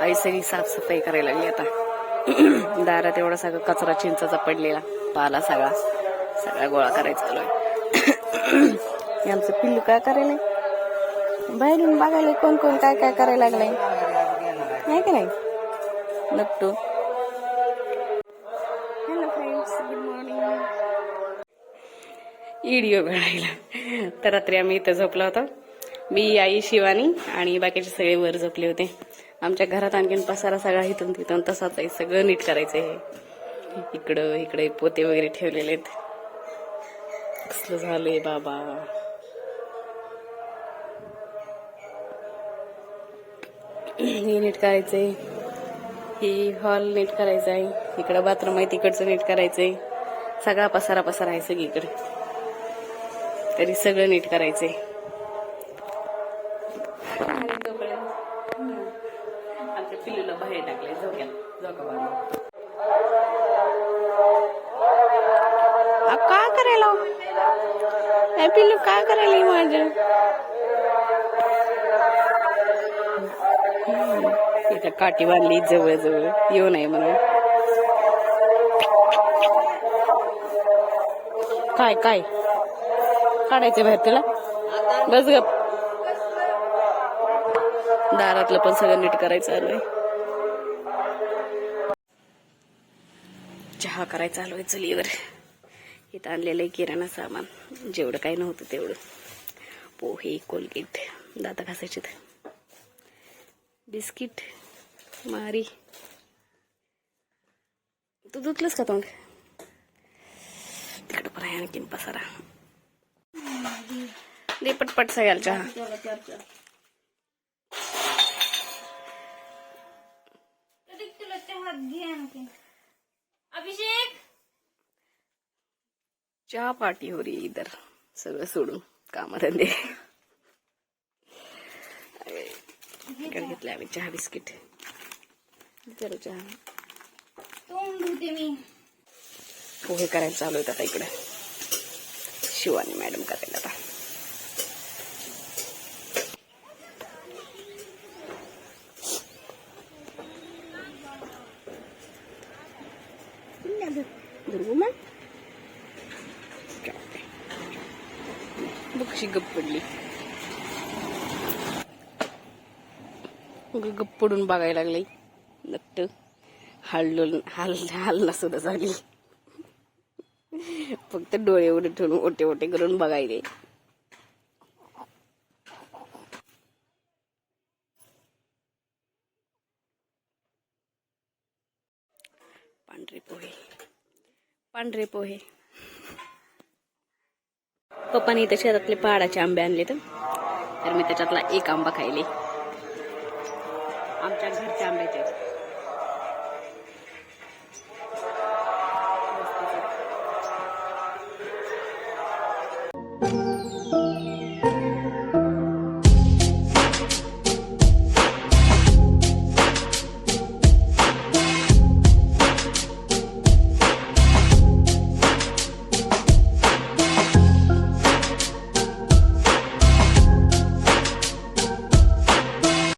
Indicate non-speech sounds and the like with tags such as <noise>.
आई सगळी साफसफाई करायला लागली आता. <clears throat> दारात एवढा सगळा कचरा चिंचाचा पडलेला. पाला सगळा. सगळा गोळा करायचा चालू आहे. <clears throat> आमचं पिल्लू काय करायला बाहेरून बघायला कोण कोण काय काय करायला लागलंय. नाही का नाही? नक्टू हॅलो फ्रेंड्स गुड मॉर्निंग तर रात्री आम्ही इथं झोपलो होतो. मी आई शिवानी आणि बाकीचे सगळे वर झोपले होते. आमच्या घरात आणखीन पसारा सगळा इथून तिथून तसाच आहे. सगळं नीट करायचं आहे इकडं इकडे पोते वगैरे ठेवलेले आहेत. कसलं झालंय बाबा? हे नीट करायचंय. ही हॉल नीट करायचा आहे इकडं बाथरूम आहे तिकडचं नीट करायचंय. सगळा पसारा पसारा आहे सगळीकडे. तरी सगळं नीट करायचंय. का करायला? ए पिल्लू काय करायला माझ्या? इथं काठी बांधली जवळ जवळ येऊ नये म्हणून. काय काय? काढायचं बाहेर तुला बस गप. दारातलं पण सगळं नीट करायचं आहे. चहा करायचा आलोय चुलीवर इथं आणलेलं आहे किराणा सामान. जेवढं काही नव्हतं तेवढं. पोहे कोलगेट दाता घासायचे बिस्किट मारी. तू धुतलंस का तोंड? तिकडं पण आहे आणखीन पसारा. दे पटपट सगळ्याला चहा. अभिषेक चहा पार्टी हो रही इधर। सगळं सोडून कामधंदे। इकडे घेतले आम्ही चहा बिस्किट। जरा चहा। मी। पोहे करायला चालू आहेत आता इकडे। शिवानी मॅडम करायला आता। दुर्गू बघ कशी गप्प पडली. गप्प पडून बघायला लागली नक्ट हल्लो हल हल्ला सुद्धा झाली फक्त डोळे उडे ठेवून ओटे ओटे करून बघायले. पांढरे पोहे. पांढरे पोहे. पप्पाने इथे शेतातले पहाडाचे आंबे आणले तर. मी त्याच्यातला एक आंबा खायले. आमच्या घरच्या आंब्याचे आहेत.